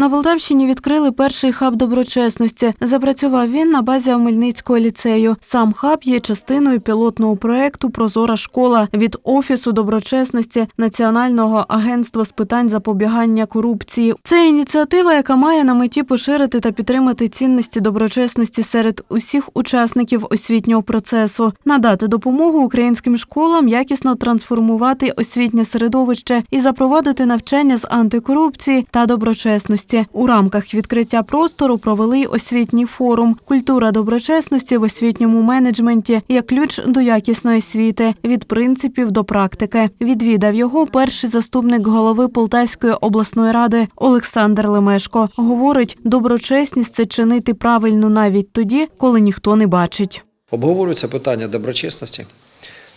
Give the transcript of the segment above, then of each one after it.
На Полтавщині відкрили перший хаб доброчесності. Запрацював він на базі Омельницького ліцею. Сам хаб є частиною пілотного проекту Прозора школа від Офісу доброчесності Національного агентства з питань запобігання корупції. Це ініціатива, яка має на меті поширити та підтримати цінності доброчесності серед усіх учасників освітнього процесу, надати допомогу українським школам якісно трансформувати освітнє середовище і запровадити навчання з антикорупції та доброчесності. У рамках відкриття простору провели освітній форум Культура доброчесності в освітньому менеджменті як ключ до якісної освіти від принципів до практики. Відвідав його перший заступник голови Полтавської обласної ради Олександр Лемешко. Говорить, доброчесність це чинити правильно навіть тоді, коли ніхто не бачить. Обговорюється питання доброчесності.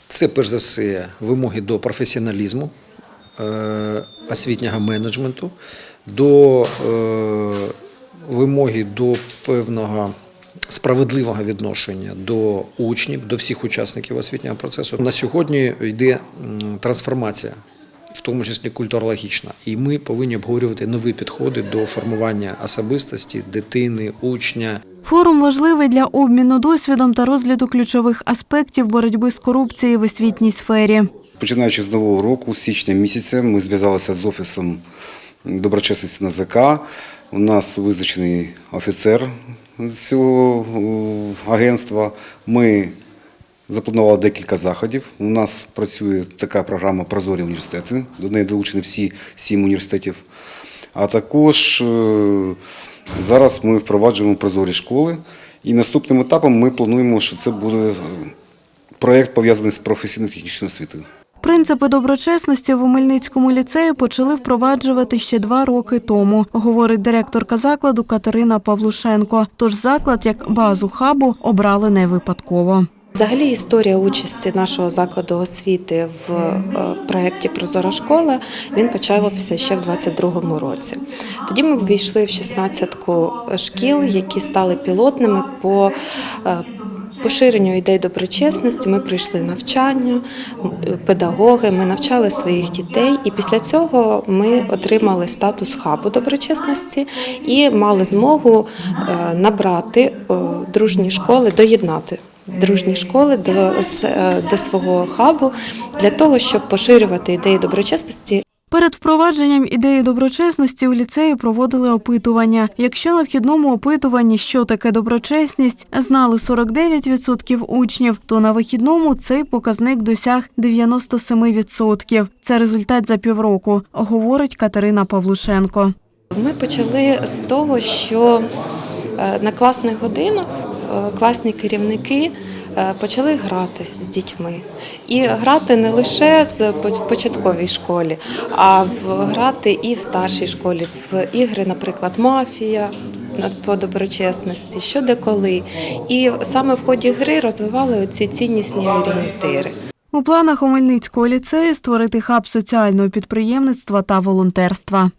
Це, перш за все, вимоги до професіоналізму, освітнього менеджменту, до е, вимоги до певного справедливого відношення до учнів, до всіх учасників освітнього процесу. На сьогодні йде трансформація, в тому числі культурологічна, і ми повинні обговорювати нові підходи до формування особистості, дитини, учня. Форум важливий для обміну досвідом та розгляду ключових аспектів боротьби з корупцією в освітній сфері. Починаючи з нового року, з січня місяця, ми зв'язалися з офісом доброчесності НАЗК. У нас визначений офіцер цього е, агентства. Ми запланували декілька заходів. У нас працює така програма Прозорі університети. До неї долучені всі сім університетів. А також е, зараз ми впроваджуємо прозорі школи. І наступним етапом ми плануємо, що це буде е, проєкт пов'язаний з професійно-технічною освітою. Принципи доброчесності в Омельницькому ліцеї почали впроваджувати ще два роки тому, говорить директорка закладу Катерина Павлушенко. Тож заклад як базу хабу обрали не випадково. Взагалі історія участі нашого закладу освіти в е, проєкті Прозора школа він почався ще в 22-му році. Тоді ми ввійшли в 16-ку шкіл, які стали пілотними по е, поширенню ідей доброчесності. Ми пройшли навчання, педагоги, ми навчали своїх дітей, і після цього ми отримали статус хабу доброчесності і мали змогу е, набрати е, дружні школи, доєднати дружні школи до, е, до свого хабу для того, щоб поширювати ідеї доброчесності Перед впровадженням ідеї доброчесності у ліцеї проводили опитування. Якщо на вхідному опитуванні, що таке доброчесність, знали 49% учнів, то на вихідному цей показник досяг 97%. Це результат за півроку, говорить Катерина Павлушенко. Ми почали з того, що е, на класних годинах е, класні керівники почали грати з дітьми. І грати не лише в початковій школі, а грати і в старшій школі, в ігри, наприклад, мафія по доброчесності, що де коли. І саме в ході гри розвивали оці ціннісні орієнтири. У планах Омельницького ліцею створити хаб соціального підприємництва та волонтерства.